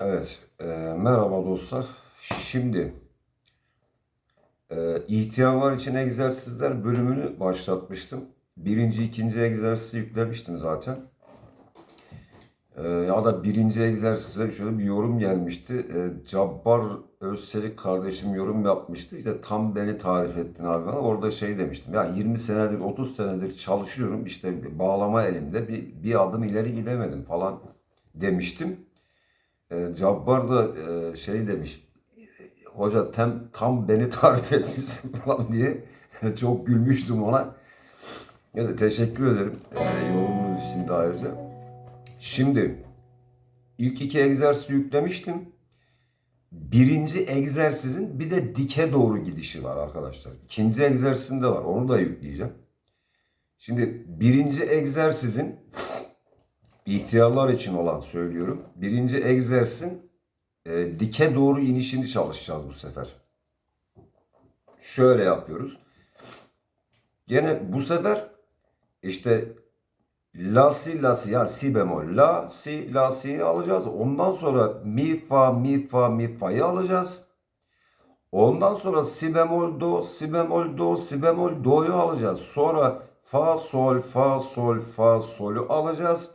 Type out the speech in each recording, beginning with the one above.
Evet, e, merhaba dostlar. Şimdi e, ihtiyarlar için egzersizler bölümünü başlatmıştım. Birinci, ikinci egzersizi yüklemiştim zaten. E, ya da birinci egzersize şöyle bir yorum gelmişti. E, Cabbar Özçelik kardeşim yorum yapmıştı. İşte tam beni tarif ettin abi bana. Orada şey demiştim. Ya 20 senedir, 30 senedir çalışıyorum. İşte bağlama elimde bir, bir adım ileri gidemedim falan demiştim. E, Cabbar da e, şey demiş. Hoca tam, tam beni tarif etmişsin falan diye çok gülmüştüm ona. Evet, teşekkür ederim e, yorumunuz için de ayrıca. Şimdi ilk iki egzersizi yüklemiştim. Birinci egzersizin bir de dike doğru gidişi var arkadaşlar. İkinci egzersizinde var. Onu da yükleyeceğim. Şimdi birinci egzersizin ihtiyarlar için olan söylüyorum. Birinci egzersizin e, dike doğru inişini çalışacağız bu sefer. Şöyle yapıyoruz. Gene bu sefer işte La si la si yani si bemol la si la si'yi alacağız. Ondan sonra mi fa mi fa mi fa'yı alacağız. Ondan sonra si bemol do si bemol do si bemol do'yu alacağız. Sonra fa sol fa sol fa sol'ü alacağız.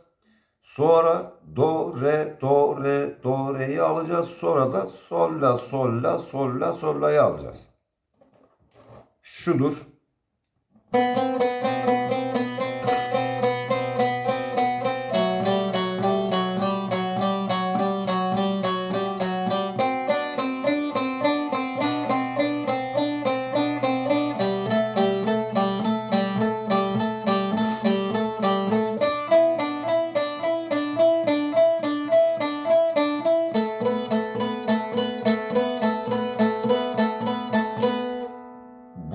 Sonra do re do re do re'yi alacağız. Sonra da sol la sol la sol la sol la'yı alacağız. Şudur.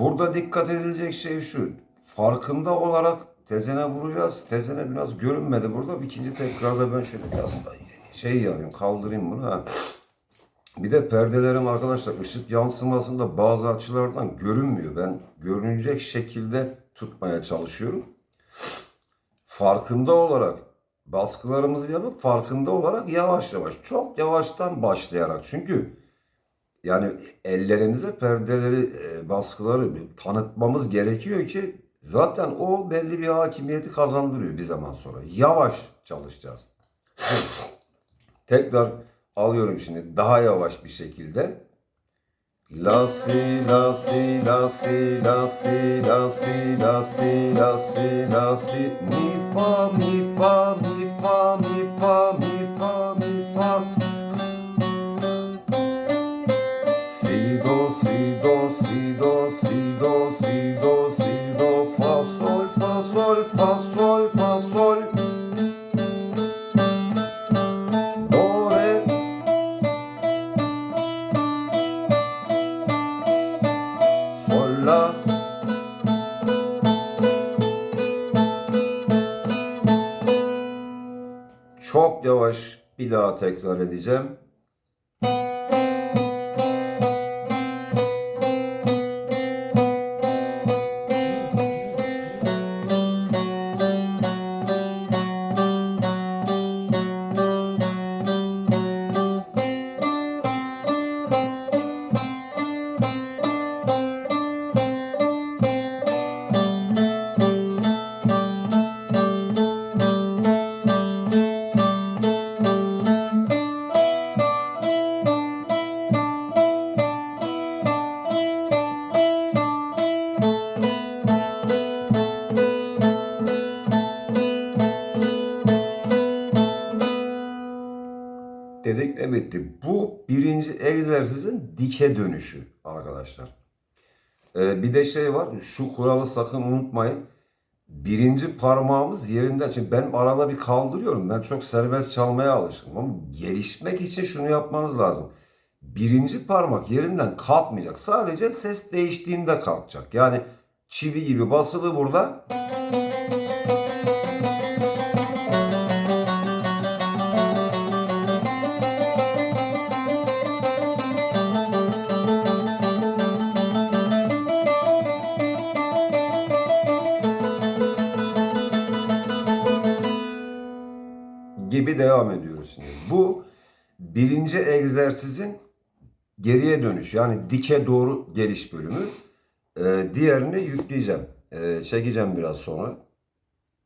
Burada dikkat edilecek şey şu. Farkında olarak tezene vuracağız. Tezene biraz görünmedi burada. İkinci tekrarda ben şöyle biraz şey yapayım kaldırayım bunu. Ha. Bir de perdelerim arkadaşlar ışık yansımasında bazı açılardan görünmüyor. Ben görünecek şekilde tutmaya çalışıyorum. Farkında olarak baskılarımızı yapıp farkında olarak yavaş yavaş çok yavaştan başlayarak çünkü yani ellerimize perdeleri, e, baskıları tanıtmamız gerekiyor ki zaten o belli bir hakimiyeti kazandırıyor bir zaman sonra. Yavaş çalışacağız. Tekrar alıyorum şimdi daha yavaş bir şekilde. La si la si la si la si la si la si la si la si mi fa mi fa mi fa mi Si do si do si do si do si do fa sol fa sol fa sol fa sol Do re Sol la Çok yavaş bir daha tekrar edeceğim. Dedik bitti. Bu birinci egzersizin dike dönüşü arkadaşlar. Ee, bir de şey var. Şu kuralı sakın unutmayın. Birinci parmağımız yerinde. Şimdi ben arada bir kaldırıyorum. Ben çok serbest çalmaya alışkınım. Ama gelişmek için şunu yapmanız lazım. Birinci parmak yerinden kalkmayacak. Sadece ses değiştiğinde kalkacak. Yani çivi gibi basılı burada. Gibi devam ediyoruz şimdi. Bu birinci egzersizin geriye dönüş yani dike doğru geliş bölümü. Ee, diğerini yükleyeceğim. Ee, çekeceğim biraz sonra.